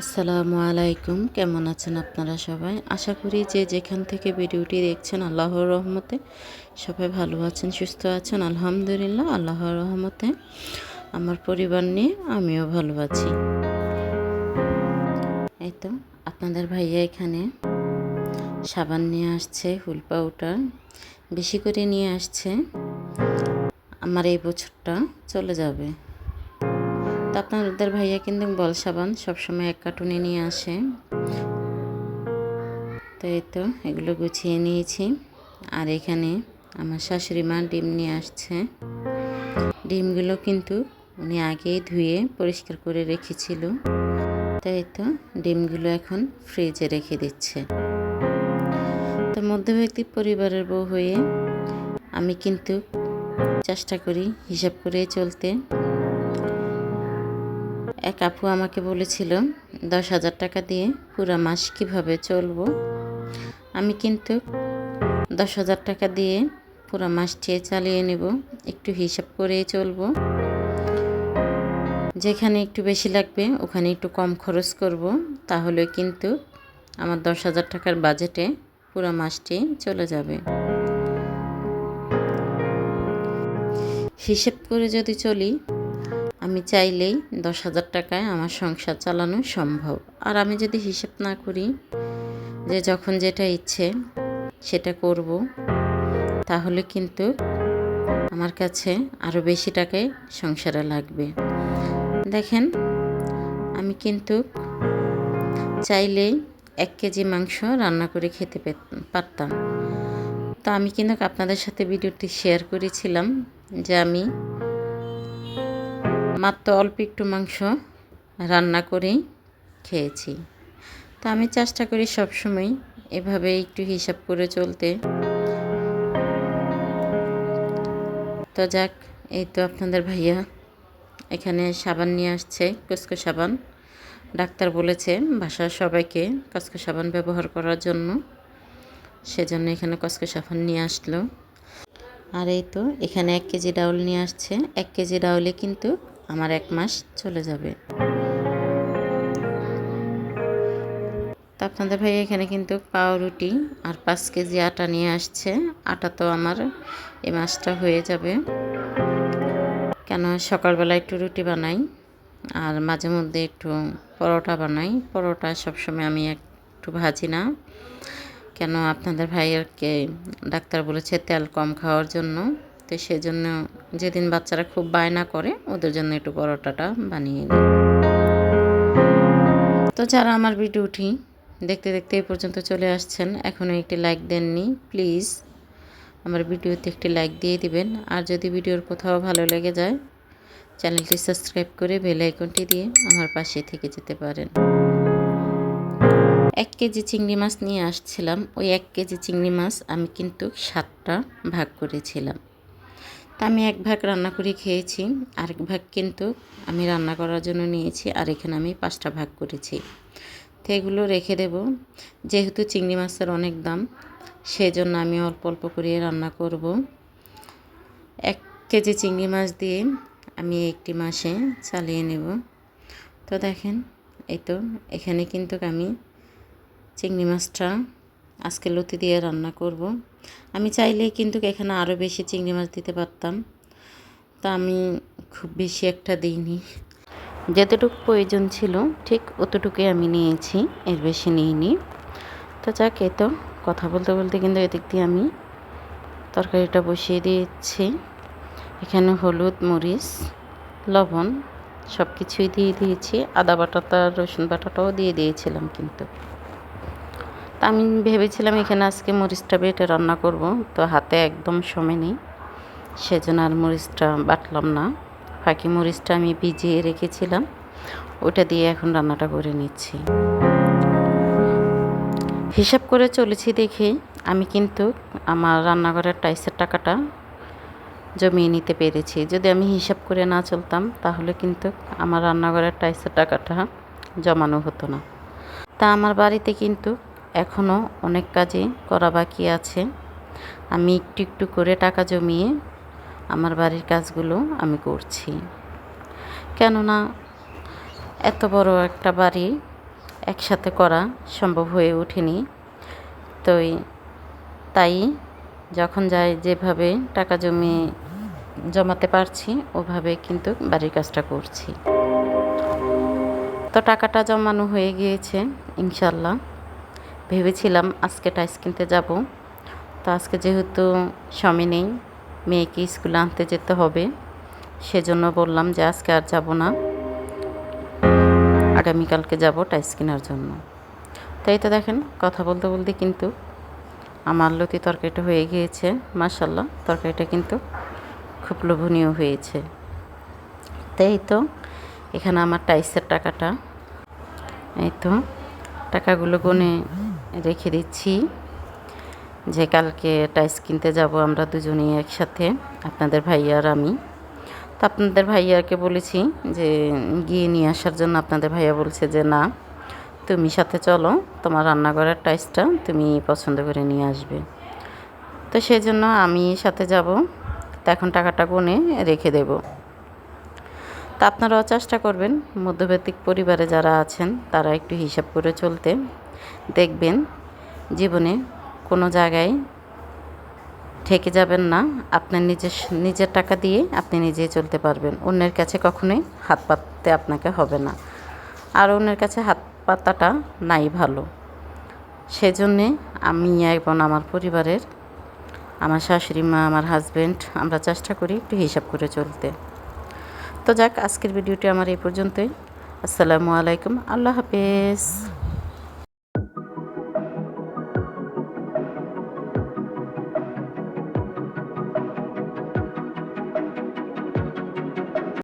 আসসালামু আলাইকুম। কেমন আছেন আপনারা সবাই? আশা করি যে যেখান থেকে ভিডিওটি দেখছেন আল্লাহর রহমতে সবাই ভালো আছেন, সুস্থ আছেন। আলহামদুলিল্লাহ, আল্লাহর রহমতে আমার পরিবার নিয়ে আমিও ভালো আছি। এই তো, আপনাদের ভাইয়া এখানে সাবান নিয়ে আসছে হুল পাউডার বেশি করে নিয়ে আসছে। আমার এই বছরটা চলে যাবে। তো আপনাদের ভাইয়া কিন্তু বল সাবান সবসময় এক কার্টুনে নিয়ে আসে। তো এই তো এগুলো গুছিয়ে নিয়েছি। আর এখানে আমার শাশুড়ি মা ডিম নিয়ে আসছে। ডিমগুলো কিন্তু উনি আগেই ধুয়ে পরিষ্কার করে রেখেছিল। তাই তো ডিমগুলো এখন ফ্রিজে রেখে দিচ্ছে। তো মধ্যবিত্ত পরিবারের বউ হয়ে আমি কিন্তু চেষ্টা করি হিসাব করে চলতে। এক আপু আমাকে বলেছিল, দশ হাজার টাকা দিয়ে পুরো মাস কীভাবে চলবো? আমি কিন্তু দশ হাজার টাকা দিয়ে পুরো মাসটি চালিয়ে নেব, একটু হিসাব করেই চলবো। যেখানে একটু বেশি লাগবে, ওখানে একটু কম খরচ করব। তাহলে কিন্তু আমার দশ হাজার টাকার বাজেটে পুরো মাসটি চলে যাবে। হিসেব করে যদি চলি আমি চাইলেই দশ হাজার টাকায় আমার সংসার চালানো সম্ভব। আর আমি যদি হিসেব না করি যে যখন যেটা ইচ্ছে সেটা করব, তাহলে কিন্তু আমার কাছে আরও বেশি টাকায় সংসারে লাগবে। দেখেন, আমি কিন্তু চাইলেই এক কেজি মাংস রান্না করে খেতে পারতাম। তো আমি কিন্তু আপনাদের সাথে ভিডিওটি শেয়ার করেছিলাম যে আমি মাত্র অল্প একটু মাংস রান্না করেই খেয়েছি। তো আমি চেষ্টা করি সবসময় এভাবে একটু হিসাব করে চলতে। তো যাক, এই তো আপনাদের ভাইয়া এখানে সাবান নিয়ে আসছে, কুস্কো সাবান। ডাক্তার বলেছে বাসার সবাইকে কসকো সাবান ব্যবহার করার জন্য। সেজন্য এখানে কসকো সাবান নিয়ে আসলো। আর এই তো এখানে এক কেজি ডাউল নিয়ে আসছে। এক কেজি ডাউলে কিন্তু আমার এক মাস চলে যাবে। তো আপনাদের ভাই এখানে কিন্তু পাউরুটি আর পাঁচ কেজি আটা নিয়ে আসছে। আটা তো আমার এই মাসটা হয়ে যাবে। কেন সকালবেলা একটু রুটি বানাই আর মাঝে মধ্যে একটু পরোটা বানাই। পরোটা সবসময় আমি একটু ভাজি না। কেন আপনাদের ভাইয়েরকে ডাক্তার বলেছে তেল কম খাওয়ার জন্য। তো সেজন্য যেদিন বাচ্চারা খুব বায়না করে, ওদের জন্য একটু পরোটাটা বানিয়ে নিই। তো যারা আমার ভিডিও ভিডিওটি দেখতে দেখতে এই পর্যন্ত চলে আসছেন, এখনও একটি লাইক দেননি, প্লিজ আমার ভিডিওতে একটি লাইক দিয়ে দিবেন। আর যদি ভিডিওর কোথাও ভালো লেগে যায়, চ্যানেলটি সাবস্ক্রাইব করে বেল আইকনটি দিয়ে আমার পাশে থেকে যেতে পারেন। এক কেজি চিংড়ি মাছ নিয়ে আসছিলাম, ওই এক কেজি চিংড়ি মাছ আমি কিন্তু সাতটা ভাগ করেছিলাম। তা আমি এক ভাগ রান্না করে খেয়েছি, আরেক ভাগ কিন্তু আমি রান্না করার জন্য নিয়েছি, আর এখানে আমি পাঁচটা ভাগ করেছি। তো এগুলো রেখে দেব। যেহেতু চিংড়ি মাছের অনেক দাম সেই জন্য আমি অল্প অল্প করে রান্না করব। এক কেজি চিংড়ি মাছ দিয়ে আমি একটি মাসে চালিয়ে নেব। তো দেখেন, এই তো, এখানে কিন্তু আমি চিংড়ি মাছটা আজকে লতি দিয়ে রান্না করব। আমি চাইলে কিন্তু এখানে আরও বেশি চিংড়ি মাছ দিতে পারতাম। তা আমি খুব বেশি একটা দিইনি। যতটুকু প্রয়োজন ছিল, ঠিক অতটুকুই আমি নিয়েছি, এর বেশি নিইনি। তো যাক এ তো কথা বলতে বলতে কিন্তু এদিক দিয়ে আমি তরকারিটা বসিয়ে দিয়েছি। এখানে হলুদ, মরিচ, লবণ সব কিছুই দিয়ে দিয়েছি। আদা বাটাটা রসুন বাটাটাও দিয়ে দিয়েছিলাম কিন্তু। তা আমি ভেবেছিলাম এখানে আজকে মরিচটা বেটে রান্না করব, তো হাতে একদম সময় নেই। সেজন্য আর মরিচটা বাটলাম না। ফাঁকি মরিচটা আমি ভিজিয়ে রেখেছিলাম, ওটা দিয়ে এখন রান্নাটা করে নিচ্ছি। হিসাব করে চলেছি দেখে আমি কিন্তু আমার রান্নাঘরের টাইসের টাকাটা জমিয়ে নিতে পেরেছি। যদি আমি হিসাব করে না চলতাম, তাহলে কিন্তু আমার রান্নাঘরের টাইসের টাকাটা জমানো হতো না। তা আমার বাড়িতে কিন্তু এখনও অনেক কাজই করা বাকি আছে। আমি একটু একটু করে টাকা জমিয়ে আমার বাড়ির কাজগুলো আমি করছি। কেননা এত বড় একটা বাড়ি একসাথে করা সম্ভব হয়ে ওঠেনি। তো তাই যখন যাই যেভাবে টাকা জমি জমাতে পারছি, ওভাবে কিন্তু বাড়ির কাজটা করছি। তো টাকাটা জমানো হয়ে গিয়েছে, ইনশাল্লাহ। ভেবেছিলাম আজকে টাইস কিনতে যাব। তো আজকে যেহেতু স্বামী নেই, মেয়েকে স্কুলে আনতে যেতে হবে, সেজন্য বললাম যে আজকে আর যাব না। আগামীকালকে যাব টাইস কেনার জন্য। তাই তো দেখেন, কথা বলতে বলতে কিন্তু আমার লতি তরকারিটা হয়ে গিয়েছে মাসাল্লাহ তরকারিটা কিন্তু খুব লোভনীয় হয়েছে। তাই তো এখানে আমার টাইসের টাকাটা, এই তো টাকাগুলো গুনে রেখে দিচ্ছি। যে কালকে টাইস কিনতে যাব আমরা দুজনেই একসাথে, আপনাদের ভাইয়া আর আমি। তো আপনাদের ভাইয়াকে বলেছি যে, গিয়ে নিয়ে আসার জন্য আপনাদের ভাইয়া বলছে যে, না, তুমি সাথে চলো, তোমার রান্নাঘরের টাইসটা তুমি পছন্দ করে নিয়ে আসবে। তো সেই জন্য আমি সাথে যাব, তো এখন টাকাটা গুনে রেখে দেব। তা আপনারাও চেষ্টা করবেন, মধ্যবিত্তিক পরিবারে যারা আছেন, তারা একটু হিসাব করে চলতে। দেখবেন জীবনে কোনো জায়গায় ঠেকে যাবেন না। আপনার নিজের নিজের টাকা দিয়ে আপনি নিজেই চলতে পারবেন। অন্যের কাছে কখনোই হাত পাততে আপনাকে হবে না। আর অন্যের কাছে হাত পাতাটা নাই ভালো। সেজন্যে আমি এবং আমার পরিবারের, আমার শাশুড়ি মা, আমার হাজব্যান্ড আমরা চেষ্টা করি একটু হিসাব করে চলতে। তো যাক, আজকের ভিডিওটি আমার এই পর্যন্তই। আসসালামু আলাইকুম। আল্লাহ হাফেজ।